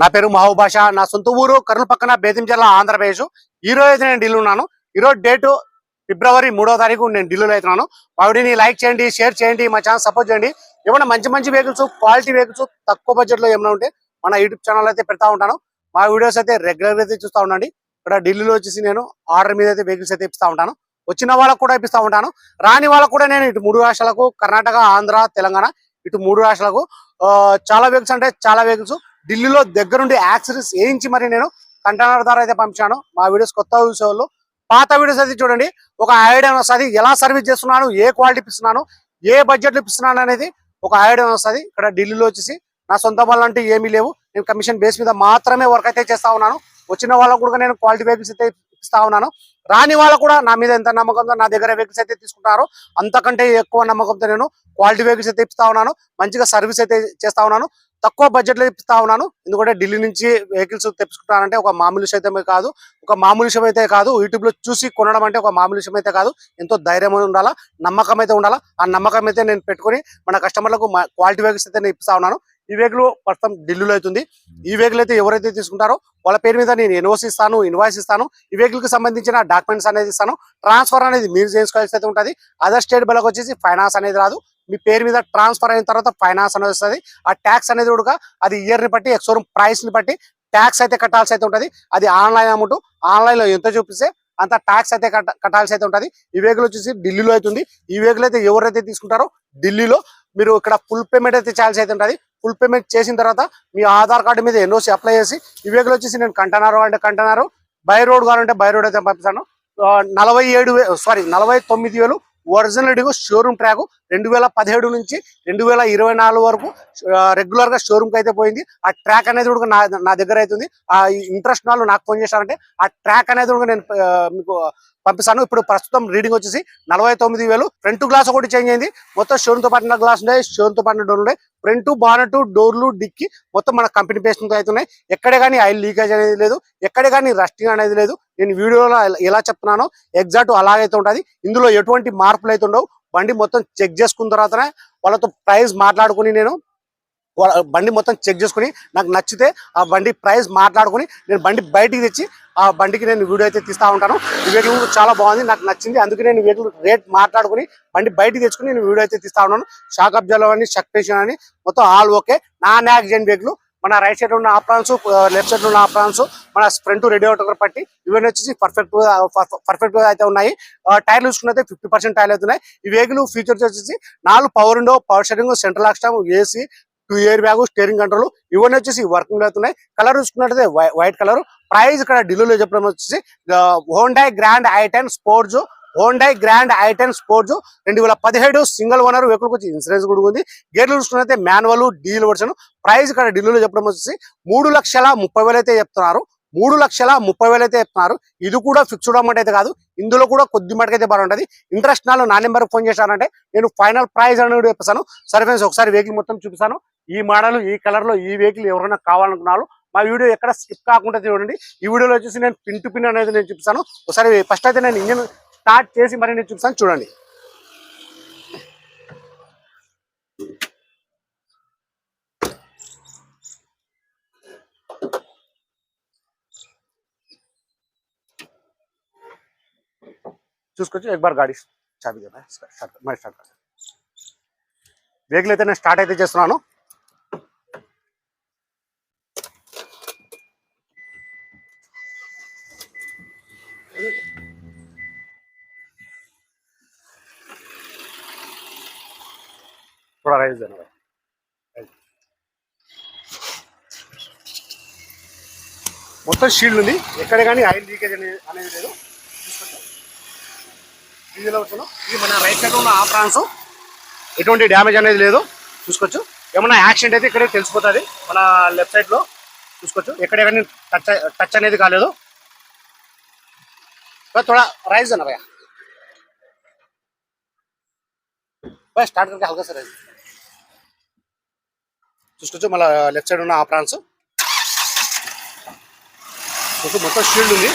నా పేరు మహబూబ్ బాషా నా సొంత ఊరు కర్నూలు పక్కన బేతిం జిల్లా ఆంధ్రప్రదేశ్. ఈ రోజు అయితే నేను ఢిల్లీ ఉన్నాను. ఈరోజు డేటు ఫిబ్రవరి మూడో తారీఖు నేను ఢిల్లీలో అవుతున్నాను మా వీడియోని లైక్ చేయండి షేర్ చేయండి మా ఛానల్ సపోర్ట్ చేయండి. ఏమైనా మంచి మంచి వెహికల్స్ క్వాలిటీ వెహికల్స్ తక్కువ బడ్జెట్లో ఏమైనా ఉంటే మన యూట్యూబ్ ఛానల్ అయితే పెడతా ఉంటాను. మా వీడియోస్ అయితే రెగ్యులర్ అయితే చూస్తూ ఉండండి. ఇక్కడ ఢిల్లీలో వచ్చేసి నేను ఆర్డర్ మీద అయితే వెహికల్స్ అయితే ఇప్పిస్తా ఉంటాను. వచ్చిన వాళ్ళకు కూడా ఇప్పిస్తా ఉంటాను. రాని వాళ్ళకు కూడా నేను ఇటు మూడు రాష్ట్రాలకు కర్ణాటక ఆంధ్ర తెలంగాణ ఇటు మూడు రాష్ట్రాలకు చాలా వెహికల్స్ అంటే చాలా వెహికల్స్ ఢిల్లీలో దగ్గరుండి యాక్సరీస్ వేయించి మరి నేను కంటైనర్ ద్వారా అయితే పంపించాను. మా వీడియోస్ కొత్త వాళ్ళు పాత వీడియోస్ అయితే చూడండి. ఒక ఐడియా వస్తుంది. ఎలా సర్వీస్ చేస్తున్నాను ఏ క్వాలిటీ ఇస్తున్నాను ఏ బడ్జెట్ ఇస్తున్నాను అనేది ఒక ఐడియా వస్తుంది. ఇక్కడ ఢిల్లీలో వచ్చేసి నా సొంత వాళ్ళు అంటే ఏమీ లేవు. నేను కమిషన్ బేస్ మీద మాత్రమే వర్క్ అయితే చేస్తా ఉన్నాను. వచ్చిన వాళ్ళకు కూడా నేను క్వాలిటీ వెహికల్స్ అయితే ఇస్తా ఉన్నాను. రాని వాళ్ళు కూడా నా మీద ఎంత నమ్మకంతో నా దగ్గర వెహికల్స్ అయితే తీసుకుంటారో అంతకంటే ఎక్కువ నమ్మకంతో నేను క్వాలిటీ వెహికల్స్ అయితే ఇస్తా ఉన్నాను. మంచిగా సర్వీస్ అయితే చేస్తా ఉన్నాను. తక్కువ బడ్జెట్లో ఇస్తా ఉన్నాను. ఎందుకంటే ఢిల్లీ నుంచి వెహికల్స్ తెప్పించుకుంటానంటే ఒక మామూలు విషయం అయితే కాదు. ఒక మామూలు విషయం అయితే కాదు. యూట్యూబ్లో చూసి కొనడం అంటే ఒక మామూలు విషయం అయితే కాదు. ఎంతో ధైర్యం ఉండాలా నమ్మకం అయితే ఉండాలా. ఆ నమ్మకం అయితే నేను పెట్టుకొని మన కస్టమర్లకు క్వాలిటీ వెహికల్స్ అయితే నేను ఇప్పిస్తా ఉన్నాను. ఈ వెహికల్ ప్రస్తుతం ఢిల్లీలో అవుతుంది. ఈ వెహికల్ అయితే ఎవరైతే తీసుకుంటారో వాళ్ళ పేరు మీద నేను ఎన్ఓసి ఇస్తాను ఇన్వాయిస్ ఇస్తాను. ఈ వెహికల్కి సంబంధించిన డాక్యుమెంట్స్ అనేది ఇస్తాను. ట్రాన్స్ఫర్ అనేది మీరు చేసుకోవాల్సి అయితే ఉంటుంది. అదర్ స్టేట్ బిల్లకు వచ్చేసి ఫైనాన్స్ అనేది రాదు. మీ పేరు మీద ట్రాన్స్ఫర్ అయిన తర్వాత ఫైనాన్స్ అనేది వస్తుంది. ఆ ట్యాక్స్ అనేది కూడా అది ఇయర్ని బట్టి ఎక్సోరూమ్ ప్రైస్ని బట్టి ట్యాక్స్ అయితే కట్టాల్సి అయితే ఉంటుంది. అది ఆన్లైన్ అమౌంట్. ఆన్లైన్లో ఎంత చూపిస్తే అంత ట్యాక్స్ అయితే కట్ట- కట్టాల్సి అయితే ఉంటుంది. ఈ వెహికల్ వచ్చేసి ఢిల్లీలో అవుతుంది. ఈ వెహికల్ అయితే ఎవరైతే తీసుకుంటారో ఢిల్లీలో మీరు ఇక్కడ ఫుల్ పేమెంట్ అయితే చేయాల్సి అయితే ఉంటుంది. ఫుల్ పేమెంట్ చేసిన తర్వాత మీ ఆధార్ కార్డు మీద ఎన్ఓసి అప్లై చేసి ఈ వచ్చేసి నేను కంటనారు అంటే కంటనారు బై రోడ్ కావాలంటే బై రోడ్ అయితే పంపిస్తాను. నలభై ఏడు సారీ నలభై తొమ్మిది వేలు ఒరిజినల్ డిగో షోరూమ్ ట్రాక్ రెండు వేల పదిహేడు నుంచి రెండు వేల ఇరవై నాలుగు వరకు రెగ్యులర్గా షోరూమ్కి అయితే పోయింది. ఆ ట్రాక్ అనేది కూడా నా నా దగ్గర అవుతుంది ఆ ఇంట్రెస్ట్ వాళ్ళు నాకు ఫోన్ చేశారంటే ఆ ట్రాక్ అనేది కూడా నేను మీకు పంపిస్తాను. ఇప్పుడు ప్రస్తుతం రీడింగ్ వచ్చేసి నలభై తొమ్మిది వేలు. ఫ్రంట్ గ్లాస్ ఒకటి చేంజ్ అయింది. మొత్తం షోరూమ్తో పాటు గ్లాస్ ఉన్నాయి షోరూమ్తో పాటు డోర్లు ఉన్నాయి ఫ్రంట్ బానట్ డోర్లు డిక్కి మొత్తం మన కంపెనీ పేస్ట్ అవుతున్నాయి ఎక్కడ కానీ ఆయిల్ లీకేజ్ అనేది లేదు. ఎక్కడ కానీ రస్టింగ్ అనేది లేదు. నేను వీడియోలో ఎలా చెప్తున్నానో ఎగ్జాక్ట్ అలాగైతే ఉంటుంది. ఇందులో ఎటువంటి మార్పులు అయితే ఉండవు. బండి మొత్తం చెక్ చేసుకున్న తర్వాతనే వాళ్ళతో ప్రైస్ మాట్లాడుకుని నేను బండి మొత్తం చెక్ చేసుకుని నాకు నచ్చితే ఆ బండి ప్రైస్ మాట్లాడుకుని నేను బండి బయటికి తెచ్చి ఆ బండికి నేను వీడియో అయితే తీస్తా ఉంటాను. ఈ వెహికల్ చాలా బాగుంది నాకు నచ్చింది. అందుకే నేను వెహికల్ రేట్ మాట్లాడుకుని బండి బయటికి తెచ్చుకుని నేను వీడియో అయితే తీస్తా ఉన్నాను. షాక్ అబ్జర్వ్ అని షక్పేషన్ అని మొత్తం all okay non accident vehicle మన రైట్ సైడ్ ఉన్న ఆప్రాన్స్ లెఫ్ట్ సైడ్ ఉన్న ఆప్రాన్స్ మన ఫ్రంట్ రేడియేటర్ పట్టి ఇవన్నీ వచ్చేసి పర్ఫెక్ట్ పర్ఫెక్ట్గా అయితే ఉన్నాయి. టైర్లు చూసుకున్నైతే ఫిఫ్టీ పర్సెంట్ టైర్లు అవుతున్నాయి. ఈ వెహికల్ ఫీచర్స్ వచ్చేసి నాలుగు power window power steering central లాక్స్టామ్ AC two airbag steering control ఇవన్నీ వచ్చేసి వర్కింగ్ అవుతున్నాయి. కలర్ చూసుకున్నట్టయితే వైట్ కలర్ ప్రైస్ ఇక్కడ ఢిల్లీలో చెప్పడం వచ్చేసి Hyundai grand i ten sports Hyundai grand i ten sports రెండు వేల పదిహేడు సింగిల్ ఓనర్ వెహికల్ వచ్చి ఇన్సూరెన్స్ కూడా ఉంది. గేట్లు చూసుకున్నైతే మాన్యువల్ డీల్ వర్షన్ ప్రైస్ ఇక్కడ ఢిల్లీలో చెప్పడం వచ్చేసి మూడు లక్షల ముప్పై వేలు అయితే చెప్తున్నారు. మూడు లక్షల ముప్పై వేలు అయితే చెప్తున్నారు. ఇది కూడా ఫిక్స్డ్ అమౌంట్ అయితే కాదు. ఇందులో కూడా కొద్ది మటుకైతే బాగుంటుంది ఇంట్రెస్ట్ నాలో నా నెంబర్ ఫోన్ చేశానంటే నేను ఫైనల్ ప్రైస్ అనేది చెప్పేసాను సరే ఫ్రెండ్స్ ఒకసారి వెహికల్ మొత్తం చూపిస్తాను. ఈ మోడల్ ఈ కలర్లో ఈ వెహికల్ ఎవరైనా కావాలనుకున్నారు మా వీడియో ఎక్కడ స్కిప్ కాకుండా చూడండి. ఈ వీడియోలో వచ్చేసి నేను పిన్ టు పిన్ అనేది నేను చూపిస్తాను. ఒకసారి ఫస్ట్ అయితే నేను ఇంజన్ స్టార్ట్ చేసి మరి నేను చూపిస్తాను చూడండి చూసుకొచ్చి एक बार गाड़ी चाबी देना है इसका स्टार्ट मैं स्टार्ट कर వెహికల్ అయితే నేను స్టార్ట్ అయితే చేస్తున్నాను थोड़ा राइज देना भाई మొత్తం షీల్డ్ ఉంది ఎక్కడ కానీ ఆయిల్ లీకేజ్ అనేది అనేది లేదు చూసుకోండి డీజిల్ అవుతున్నాం ఇది మన రైట్ సైడ్ ఉన్న ఆ ప్రాన్స్ ఎటువంటి డ్యామేజ్ అనేది లేదు చూసుకోవచ్చు ఏమన్నా యాక్సిడెంట్ అయితే ఇక్కడే తెలిసిపోతుంది మన లెఫ్ట్ సైడ్ లో చూసుకోవచ్చు ఎక్కడ కానీ టచ్ టచ్ అనేది కాలేదు बस थोड़ा राइज है ना भैया बस स्टार्ट करके हल्का सा राइज చూసుకోవచ్చు మళ్ళీ లెఫ్ట్ సైడ్ ఉన్న ఆ ప్రాన్స్. చూసుకో మొత్తం షీల్డ్ ఉంది.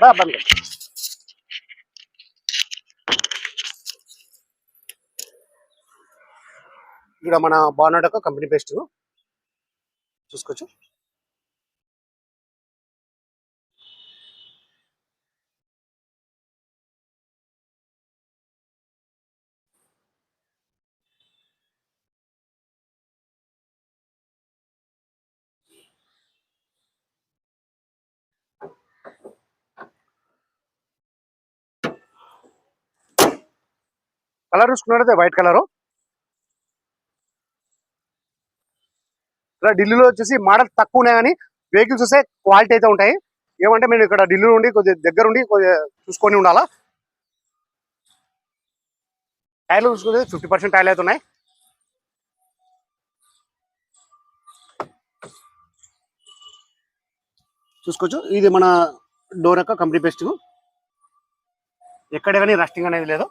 బాగా బంద్. ఇక్కడ మన బాగున్నాడు కంపెనీ బెస్ట్. చూసుకోవచ్చు. కలర్ చూసుకున్నట్టయితే వైట్ కలర్. ఇక్కడ ఢిల్లీలో వచ్చేసి మోడల్ తక్కువ ఉన్నాయి కానీ వెహికల్స్ వస్తే క్వాలిటీ అయితే ఉంటాయి. ఏమంటే మేము ఇక్కడ ఢిల్లీ నుండి కొద్దిగా దగ్గర ఉండి కొద్దిగా చూసుకొని ఉండాలా? టైర్లు చూసుకుంటే ఫిఫ్టీ పర్సెంట్ టైర్లు అయితే ఉన్నాయి. చూసుకోవచ్చు. ఇది మన డోర్ యొక్క కంపెనీ బెస్ట్ ఎక్కడ కానీ రస్టింగ్ అనేది లేదు.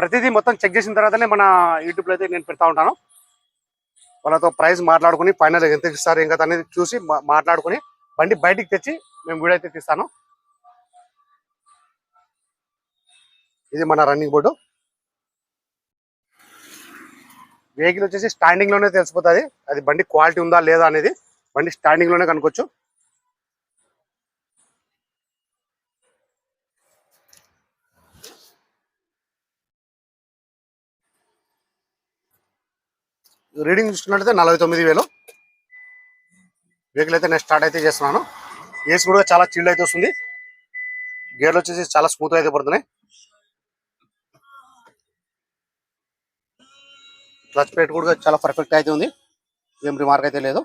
ప్రతిదీ మొత్తం చెక్ చేసిన తర్వాతనే మన యూట్యూబ్లో అయితే నేను పెడతా ఉంటాను. వాళ్ళతో ప్రైస్ మాట్లాడుకుని ఫైనల్ ఎంత ఇస్తారు ఇంకా అనేది చూసి మాట్లాడుకుని బండి బయటికి తెచ్చి మేము వీడియో అయితే తీస్తాను. ఇది మన రన్నింగ్ బోర్డు వెహికల్ వచ్చేసి స్టాండింగ్లోనే తెలిసిపోతుంది. అది బండి క్వాలిటీ ఉందా లేదా అనేది బండి స్టాండింగ్లోనే కనుకోవచ్చు రీడింగ్ చూసుకున్నట్లయితే నలభై తొమ్మిది వేలు. వెహికల్ అయితే నేను స్టార్ట్ అయితే చేస్తున్నాను. ఏసీ కూడా చాలా చిల్డ్ అయితే వస్తుంది. గేర్లు వచ్చేసి చాలా స్మూత్ అయితే పడుతున్నాయి. క్లచ్ ప్లేట్ కూడా చాలా పర్ఫెక్ట్ అయితే ఉంది. ఏం రిమార్క్ అయితే లేదు.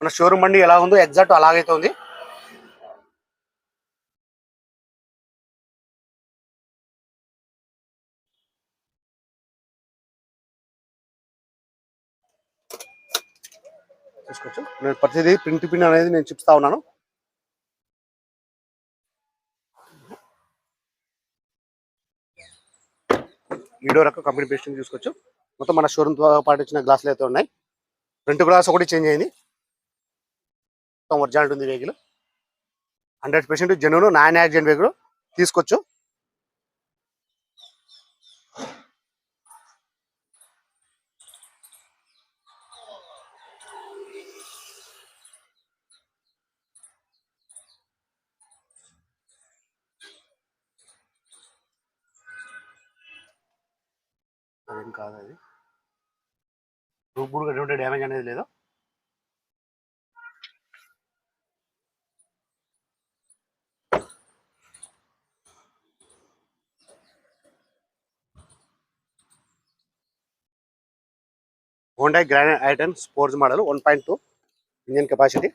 మన షోరూమ్ బండి ఎలా ఉందో ఎగ్జాక్ట్ అలాగైతే ఉంది. తీసుకోవచ్చు నేను ప్రతిదీ ప్రింట్ పిన్ అనేది నేను చూపిస్తా ఉన్నాను. ఈడో రకం కంపెనీ బెస్ట్ తీసుకోవచ్చు మొత్తం మన షోరూమ్తో పాటు వచ్చిన గ్లాసులు అయితే ఉన్నాయి. ఫ్రంట్ గ్లాస్ ఒకటి చేంజ్ అయింది. మొత్తం ఒరిజినల్ ఉంది vehicle hundred percent genuine non accident vehicle తీసుకోవచ్చు అదేం కాదు అది రూప్ ఎటువంటి డ్యామేజ్ అనేది లేదు. Honda grand i ten sports model one point two engine capacity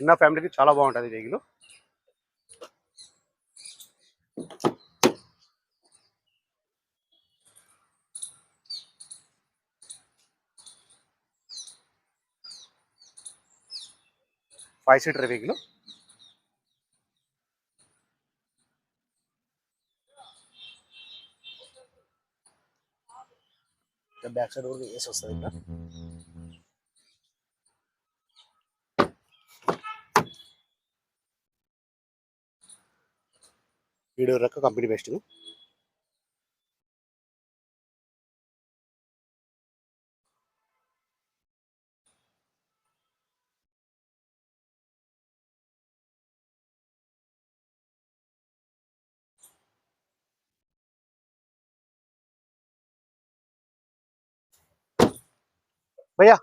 చిన్న ఫ్యామిలీకి చాలా బాగుంటుంది vehicle. Five seater vehicle back side కూడా వేసి వస్తుంది ఇంకా వీడియో రక కంపెనీ బెస్ట్. భయ్యా!